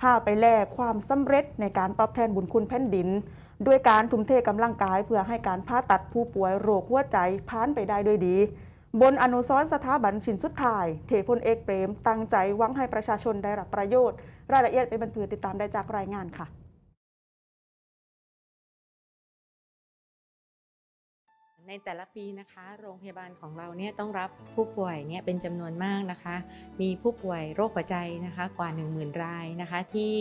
พาไปแลกความสำเร็จในการตอบแทนบุญคุณแผ่นดิน ด้วยการทุ่มเทกำลังกายเพื่อให้การผ่าตัดผู้ป่วยโรคหัวใจผ่านไปได้ด้วยดี บนอนุสรณ์สถาบันชินสุดท้าย เทพลเอกเปรม ตั้งใจหวังให้ประชาชนได้รับประโยชน์ รายละเอียดเป็นบันทึกติดตามได้จากรายงานค่ะ ในแต่ละปีนะคะ โรงพยาบาลของเราเนี่ยต้องรับผู้ป่วยเนี่ยเป็นจำนวนมากนะคะ มีผู้ป่วยโรคหัวใจนะคะกว่า 10,000 รายนะคะ ที่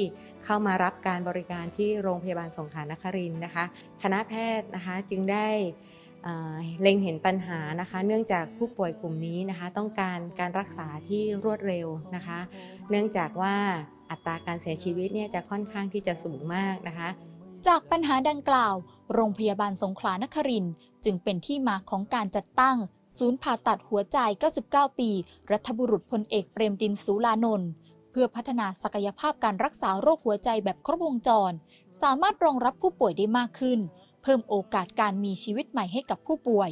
เข้ามารับการบริการที่โรงพยาบาลสงขลานครินนะคะ คณะแพทย์นะคะจึงได้เล็งเห็นปัญหานะคะ เนื่องจากผู้ป่วยกลุ่มนี้นะคะ ต้องการการรักษาที่รวดเร็วนะคะ เนื่องจากว่าอัตราการเสียชีวิตเนี่ยจะค่อนข้างที่จะสูงมากนะคะ จากปัญหาดังกล่าว โรงพยาบาลสงขลานครินจึงเป็นที่มาของการจัดตั้ง ศูนย์ผ่าตัดหัวใจ 99 ปี รัฐบุรุษพลเอกเปรมดินสุลานนท์เพื่อพัฒนาศักยภาพการรักษาโรคหัวใจแบบครบวงจร สามารถรองรับผู้ป่วยได้มากขึ้น เพิ่มโอกาสการมีชีวิตใหม่ให้กับผู้ป่วย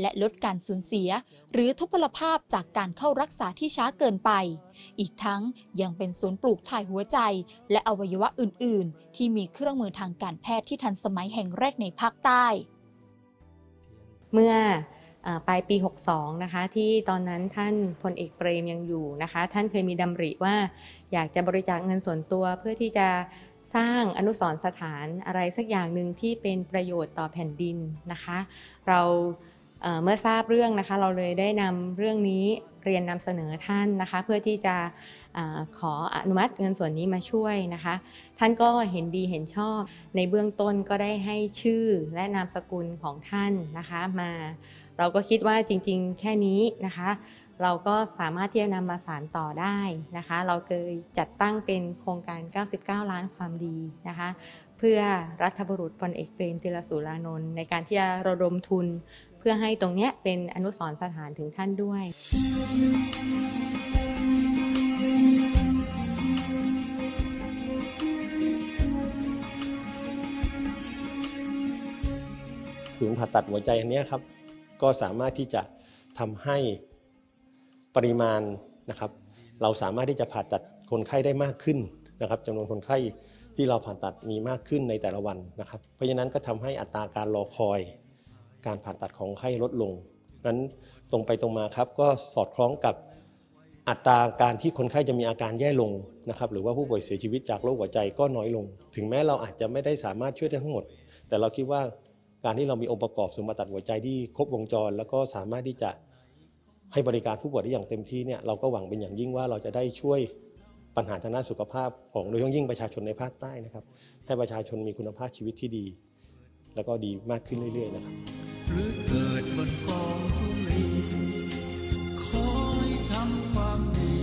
และลดการสูญเสีย หรือทุพพลภาพจากการเข้ารักษาที่ช้าเกินไป อีกทั้งยังเป็นศูนย์ปลูกถ่ายหัวใจ และอวัยวะอื่น ๆ ที่มีเครื่องมือทางการแพทย์ที่ทันสมัยแห่งแรกในภาคใต้ เมื่อปลายปี 62 นะคะ ที่ตอนนั้นท่านพลเอกเปรมยังอยู่นะคะ ท่านเคยมีดำริว่าอยากจะบริจาคเงินส่วนตัวเพื่อที่จะสร้างอนุสรณ์สถานอะไรสักอย่างหนึ่งที่เป็นประโยชน์ต่อแผ่นดินนะคะ เรา เมื่อทราบเรื่องนะคะเราเลยได้นำเรื่องนี้เรียนนำเสนอท่านนะคะ เพื่อที่จะอขออนุมัติเงินส่วนนี้มาช่วยนะคะ ท่านก็เห็นดีเห็นชอบ ในเบื้องต้นก็ได้ให้ชื่อและนามสกุลของท่านนะคะมา เราก็คิดว่าจริงๆ แค่นี้นะคะ เราก็สามารถที่จะนำมาสานต่อได้นะคะ เราเคยจัดตั้งเป็นโครงการ 99 ล้านความดีนะคะเพื่อรัฐบุรุษพลเอกเปรมติลสุรานนท์ในการที่จะระดมทุน พื่อให้ตรงเนี้ยเป็นอนุสรณ์สถานถึงท่านด้วย ศูนย์ผ่าตัดหัวใจอันนี้ครับ ก็สามารถที่จะทำให้ปริมาณนะครับ เราสามารถที่จะผ่าตัดคนไข้ได้มากขึ้นนะครับจำนวนคนไข้ที่เราผ่าตัดมีมากขึ้นในแต่ละวันนะครับ เพราะฉะนั้นก็ทำให้อัตราการรอคอย การผ่าตัดของไข้ลดลงนั้นตรงไปตรงมาครับก็สอดคล้องกับอัตราการที่คนไข้จะมีอาการแย่ลงนะครับหรือว่าผู้ป่วยเสียชีวิตจากโรคหัวใจก็น้อยลง ถึงแม้เราอาจจะไม่ได้สามารถช่วยได้ทั้งหมด แต่เราคิดว่าการที่เรามีองค์ประกอบศูนย์ผ่าตัดหัวใจที่ครบวงจร แล้วก็สามารถที่จะให้บริการผู้ป่วยได้อย่างเต็มที่เนี่ยเราก็หวังเป็นอย่างยิ่งว่าเราจะได้ช่วยปัญหาทางด้านสุขภาพของโดยเฉพาะยิ่งประชาชนในภาคใต้นะครับ ให้ประชาชนมีคุณภาพชีวิตที่ดี แล้วก็ดีมากขึ้นเรื่อย ๆ นะครับ หรือเกิดบนกองทุลีขอให้ทำความดี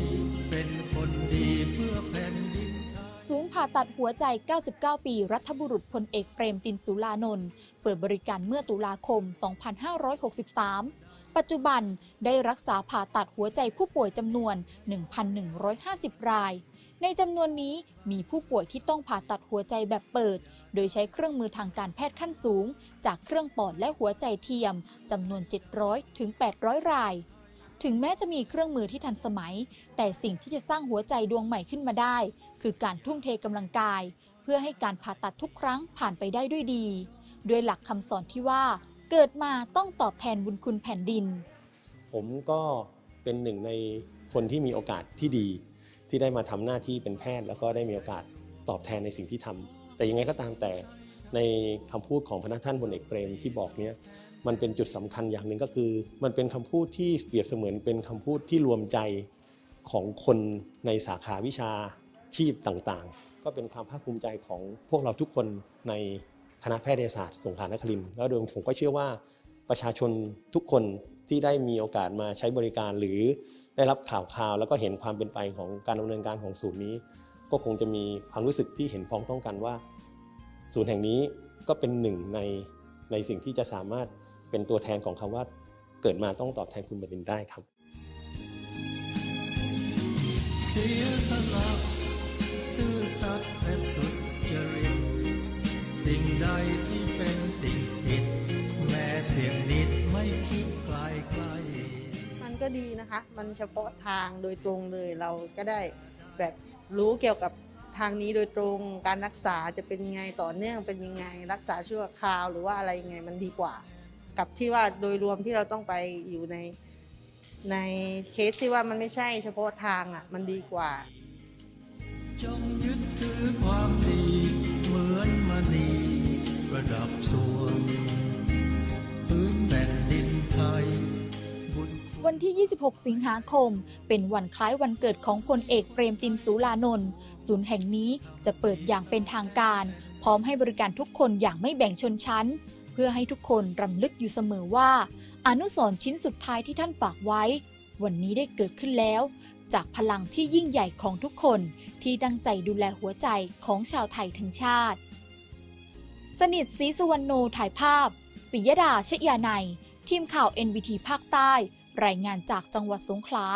เป็นคนดีเพื่อแผ่นดินศูนย์ผ่าตัดหัวใจ 99 ปี รัฐบุรุษพลเอกเปรมตินสุรานนท์เปิดบริการเมื่อตุลาคม 2563 ปัจจุบันได้รักษาผ่าตัดหัวใจผู้ป่วยจำนวน 1,150 ราย ในจำนวนนี้มีผู้ป่วยที่ต้องผ่าตัดหัวใจแบบเปิด โดยใช้เครื่องมือทางการแพทย์ขั้นสูง จากเครื่องปอดและหัวใจเทียมจำนวน 700 ถึง 800 ราย ถึงแม้จะมีเครื่องมือที่ทันสมัย แต่สิ่งที่จะสร้างหัวใจดวงใหม่ขึ้นมาได้ คือการทุ่มเทกำลังกาย เพื่อให้การผ่าตัดทุกครั้งผ่านไปได้ด้วยดี ด้วยหลักคำสอนที่ว่าเกิดมาต้องตอบแทนบุญคุณแผ่นดิน ผมก็เป็นหนึ่งในคนที่มีโอกาสที่ดี ที่ได้มาทำหน้าที่เป็นแพทย์ แล้วก็ได้มีโอกาสตอบแทนในสิ่งที่ทำแต่ยังไงก็ตามแต่ในคำพูดของพระท่านพลเอกเปรมที่บอกเนี้ยมันเป็นจุดสำคัญอย่างหนึ่งก็คือ มันเป็นคำพูดที่เปรียบเสมือนเป็นคำพูดที่รวมใจของคนในสาขาวิชาชีพต่างๆ ก็เป็นความภาคภูมิใจของพวกเราทุกคนในคณะแพทยศาสตร์สงขลานครินทร์แล้วโดยผมก็เชื่อว่าประชาชนทุกคนที่ได้มีโอกาสมาใช้บริการหรือ ได้รับข่าวข่าวแล้วก็เห็นความเป็นไปของการดำเนินการของศูนย์นี้ ก็คงจะมีความรู้สึกที่เห็นพ้องต้องกันว่า ศูนย์แห่งนี้ก็เป็นหนึ่งในในสิ่งที่จะสามารถเป็นตัวแทนของคำว่าเกิดมาต้องตอบแทนคุณแผ่นดินได้ครับเสียสละซื่อสัตย์และสุจริตสิ่งใดที่ ก็ดีนะคะ มันเฉพาะทางโดยตรงเลยเราก็ได้แบบรู้เกี่ยวกับทางนี้โดยตรงการรักษาจะเป็นยังไงต่อเนื่องเป็นยังไง รักษาชั่วคราวหรือว่าอะไรยังไงมันดีกว่า กับที่ว่าโดยรวมที่เราต้องไปอยู่ในในเคสที่ว่ามันไม่ใช่เฉพาะทางอะมันดีกว่า จงยึดถือความดีเหมือนมณีประดับสวงพื้นแผ่นดินไทย วันที่ 26 สิงหาคม เป็นวันคล้ายวันเกิดของพลเอกเปรมตินสุรานนท์ศูนย์แห่งนี้จะเปิดอย่างเป็นทางการ พร้อมให้บริการทุกคนอย่างไม่แบ่งชนชั้น เพื่อให้ทุกคนรำลึกอยู่เสมอว่า อนุสรณ์ชิ้นสุดท้ายที่ท่านฝากไว้ วันนี้ได้เกิดขึ้นแล้ว จากพลังที่ยิ่งใหญ่ของทุกคนที่ตั้งใจดูแลหัวใจของชาวไทยทั้งชาติ สนิทศรีสุวรรณโนถ่ายภาพ ปิยดาชยานัยทีมข่าว NBT ภาคใต้ รายงานจากจังหวัดสงขลา